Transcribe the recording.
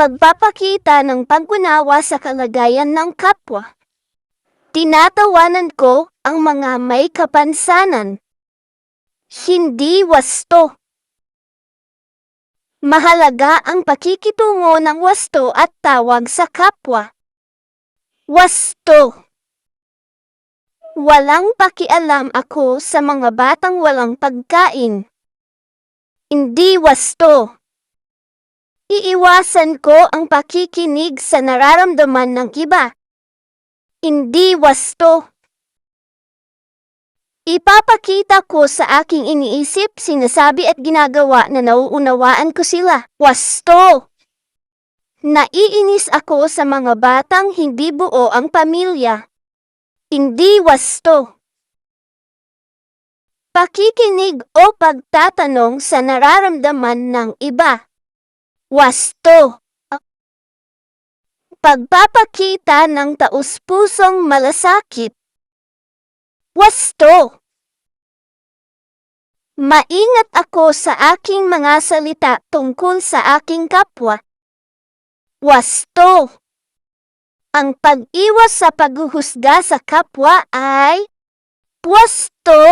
pagpapakita ng pag-unawa sa kalagayan ng kapwa. Tinatawanan ko ang mga may kapansanan. Hindi wasto. Mahalaga ang pakikitungo ng wasto at tawag sa kapwa. Wasto. Walang pakialam ako sa mga batang walang pagkain. Hindi wasto. Iiwasan ko ang pakikinig sa nararamdaman ng iba. Hindi wasto. Ipapakita ko sa aking iniisip, sinasabi at ginagawa na nauunawaan ko sila. Wasto! Naiinis ako sa mga batang hindi buo ang pamilya. Hindi wasto. Pakikinig o pagtatanong sa nararamdaman ng iba. Wasto. Pagpapakita ng taus-pusong malasakit. Wasto. Maingat ako sa aking mga salita tungkol sa aking kapwa. Wasto. Ang pag-iwas sa paghuhusga sa kapwa ay pwesto.